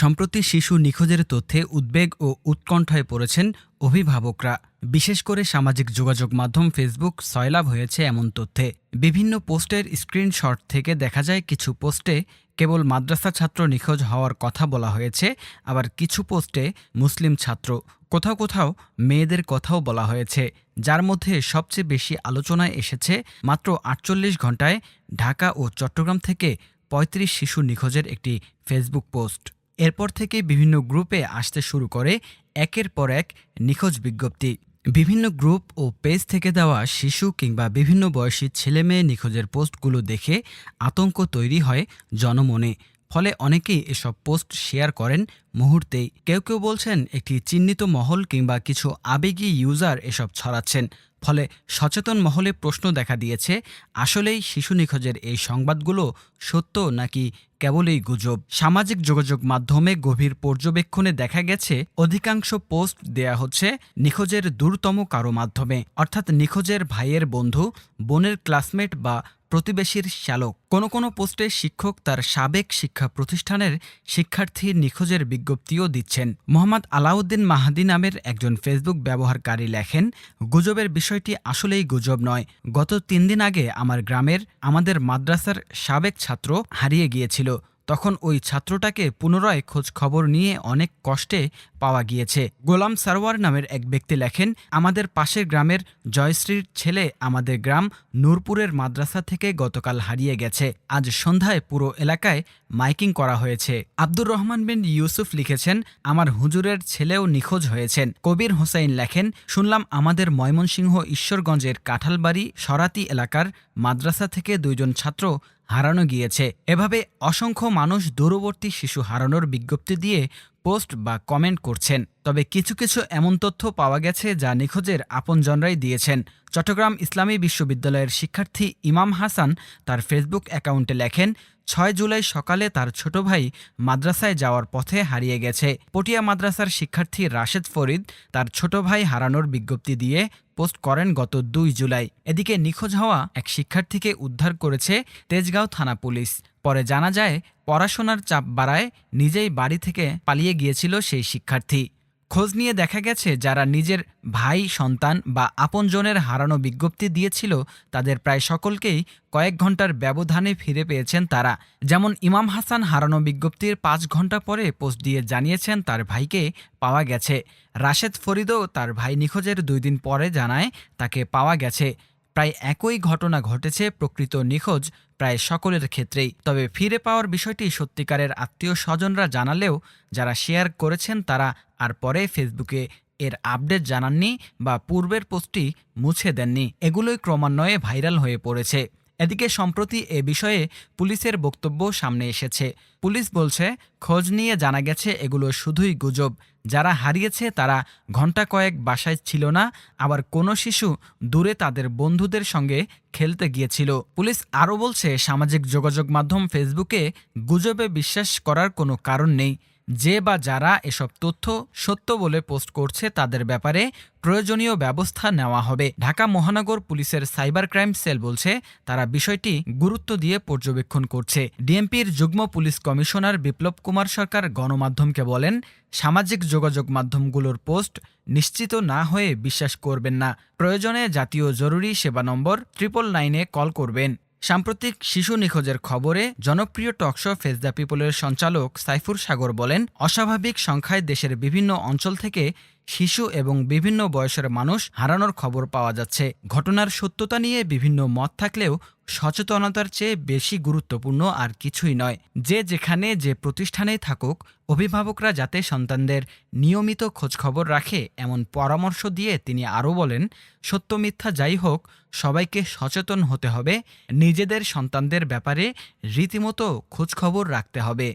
সম্প্রতি শিশু নিখোঁজের তথ্যে উদ্বেগ ও উৎকণ্ঠায় পড়েছেন অভিভাবকরা। বিশেষ করে সামাজিক যোগাযোগ মাধ্যম ফেসবুক সয়লাভ হয়েছে এমন তথ্যে। বিভিন্ন পোস্টের স্ক্রিনশট থেকে দেখা যায়, কিছু পোস্টে কেবল মাদ্রাসা ছাত্র নিখোঁজ হওয়ার কথা বলা হয়েছে, আবার কিছু পোস্টে মুসলিম ছাত্র, কোথাও কোথাও মেয়েদের কথাও বলা হয়েছে। যার মধ্যে সবচেয়ে বেশি আলোচনায় এসেছে, মাত্র আটচল্লিশ ঘন্টায় ঢাকা ও চট্টগ্রাম থেকে পঁয়ত্রিশ শিশু নিখোঁজের একটি ফেসবুক পোস্ট। এরপর থেকে বিভিন্ন গ্রুপে আসতে শুরু করে একের পর এক নিখোঁজ বিজ্ঞপ্তি। বিভিন্ন গ্রুপ ও পেজ থেকে দেওয়া শিশু কিংবা বিভিন্ন বয়সী ছেলেমেয়ে নিখোঁজের পোস্টগুলো দেখে আতঙ্ক তৈরি হয় জনমনে। ফলে অনেকেই এসব পোস্ট শেয়ার করেন মুহূর্তেই। কেউ কেউ বলছেন একটি চিহ্নিত মহল কিংবা কিছু আবেগী ইউজার এসব ছড়াচ্ছেন। ফলে সচেতন মহলে প্রশ্ন দেখা দিয়েছে, আসলেই শিশু নিখোঁজের এই সংবাদগুলো সত্য নাকি কেবলই গুজব। সামাজিক যোগাযোগ মাধ্যমে গভীর পর্যবেক্ষণে দেখা গেছে, অধিকাংশ পোস্ট দেয়া হচ্ছে নিখোঁজের দূরতম কারও মাধ্যমে। অর্থাৎ নিখোঁজের ভাইয়ের বন্ধু, বোনের ক্লাসমেট বা প্রতিবেশীর শ্যালক। কোনো কোনো পোস্টে শিক্ষক তার সাবেক শিক্ষা প্রতিষ্ঠানের শিক্ষার্থী নিখোঁজের বিজ্ঞপ্তিও দিচ্ছেন। মোহাম্মদ আলাউদ্দিন মাহাদি নামের একজন ফেসবুক ব্যবহারকারী লেখেন, গুজবের বিষয়টি আসলেই গুজব নয়। গত তিন দিন আগে আমার গ্রামের, আমাদের মাদ্রাসার সাবেক ছাত্র হারিয়ে গিয়েছিল। তখন ওই ছাত্রটাকে পুনরায় খোঁজ খবর নিয়ে অনেক কষ্টে পাওয়া গিয়েছে। গোলাম সারওয়ার নামের এক ব্যক্তি লেখেন, আমাদের পাশের গ্রামের জয়শ্রীর ছেলে আমাদের গ্রাম নূরপুরের মাদ্রাসা থেকে গতকাল হারিয়ে গেছে। আজ সন্ধ্যায় পুরো এলাকায় মাইকিং করা হয়েছে। আব্দুর রহমান বিন ইউসুফ লিখেছেন, আমার হুজুরের ছেলেও নিখোঁজ হয়েছেন। কবির হোসাইন লেখেন, শুনলাম আমাদের ময়মনসিংহ ঈশ্বরগঞ্জের কাঁঠালবাড়ি সরাতি এলাকার মাদ্রাসা থেকে দুইজন ছাত্র হারানো গিয়েছে। এভাবে অসংখ্য মানুষ দূরবর্তী শিশু হারানোর বিজ্ঞপ্তি দিয়ে পোস্ট বা কমেন্ট করছেন। তবে কিছু কিছু এমন তথ্য পাওয়া গেছে যা নিখোঁজের আপনজনরাই দিয়েছেন। চট্টগ্রাম ইসলামী বিশ্ববিদ্যালয়ের শিক্ষার্থী ইমাম হাসান তার ফেসবুক অ্যাকাউন্টে লেখেন, ছয় জুলাই সকালে তার ছোট ভাই মাদ্রাসায় যাওয়ার পথে হারিয়ে গেছে। পটিয়া মাদ্রাসার শিক্ষার্থী রাশেদ ফরিদ তার ছোট ভাই হারানোর বিজ্ঞপ্তি দিয়ে পোস্ট করেন গত দুই জুলাই। এদিকে নিখোঁজ হওয়া এক শিক্ষার্থীকে উদ্ধার করেছে তেজগাঁও থানা পুলিশ। পরে জানা যায়, পড়াশোনার চাপ বাড়ায় নিজেই বাড়ি থেকে পালিয়ে গিয়েছিল সেই শিক্ষার্থী। খোঁজ নিয়ে দেখা গেছে, যারা নিজের ভাই, সন্তান বা আপনজনের হারানো বিজ্ঞপ্তি দিয়েছিল, তাদের প্রায় সকলকেই কয়েক ঘণ্টার ব্যবধানে ফিরে পেয়েছেন তারা। যেমন ইমাম হাসান হারানো বিজ্ঞপ্তির পাঁচ ঘণ্টা পরে পোস্ট দিয়ে জানিয়েছেন, তার ভাইকে পাওয়া গেছে। রাশেদ ফরিদও তার ভাই নিখোঁজের দুই দিন পরে জানায়, তাকে পাওয়া গেছে। প্রায় একই ঘটনা ঘটেছে প্রকৃত নিখোঁজ প্রায় সকলের ক্ষেত্রেই। তবে ফিরে পাওয়ার বিষয়টি সত্যিকারের আত্মীয় স্বজনরা জানালেও, যারা শেয়ার করেছেন তারা আর পরে ফেসবুকে এর আপডেট জানাননি বা পূর্বের পোস্টটি মুছে দেননি। এগুলোই ক্রমান্বয়ে ভাইরাল হয়ে পড়েছে। এদিকে সম্প্রতি এ বিষয়ে পুলিশের বক্তব্য সামনে এসেছে। পুলিশ বলছে, খোঁজ নিয়ে জানা গেছে এগুলো শুধুই গুজব। যারা হারিয়েছে তারা ঘণ্টা কয়েক বাসায় ছিল না, আবার কোনো শিশু দূরে তাদের বন্ধুদের সঙ্গে খেলতে গিয়েছিল। পুলিশ আরও বলছে, সামাজিক যোগাযোগ মাধ্যম ফেসবুকে গুজবে বিশ্বাস করার কোনো কারণ নেই। যে বা যারা এসব তথ্য সত্য বলে পোস্ট করছে তাদের ব্যাপারে প্রয়োজনীয় ব্যবস্থা নেওয়া হবে। ঢাকা মহানগর পুলিশের সাইবার ক্রাইম সেল বলছে, তারা বিষয়টি গুরুত্ব দিয়ে পর্যবেক্ষণ করছে। ডিএমপির যুগ্ম পুলিশ কমিশনার বিপ্লব কুমার সরকার গণমাধ্যমকে বলেন, সামাজিক যোগাযোগ মাধ্যমগুলোর পোস্ট নিশ্চিত না হয়ে বিশ্বাস করবেন না। প্রয়োজনে জাতীয় জরুরি সেবা নম্বর ট্রিপল নাইনে কল করবেন। সাম্প্রতিক শিশু নিখোঁজের খবরে জনপ্রিয় টকশো ফেস দ্য পিপলের সঞ্চালক সাইফুর সাগর বলেন, অস্বাভাবিক সংখ্যায় দেশের বিভিন্ন অঞ্চল থেকে শিশু এবং বিভিন্ন বয়সের মানুষ হারানোর খবর পাওয়া যাচ্ছে। ঘটনার সত্যতা নিয়ে বিভিন্ন মত থাকলেও সচেতনতার চেয়ে বেশি গুরুত্বপূর্ণ আর কিছুই নয়। যে যেখানে যে প্রতিষ্ঠানেই থাকুক, অভিভাবকরা যাতে সন্তানদের নিয়মিত খোঁজখবর রাখে এমন পরামর্শ দিয়ে তিনি আরও বলেন, সত্য মিথ্যা যাই হোক, সবাইকে সচেতন হতে হবে। নিজেদের সন্তানদের ব্যাপারে রীতিমতো খোঁজখবর রাখতে হবে।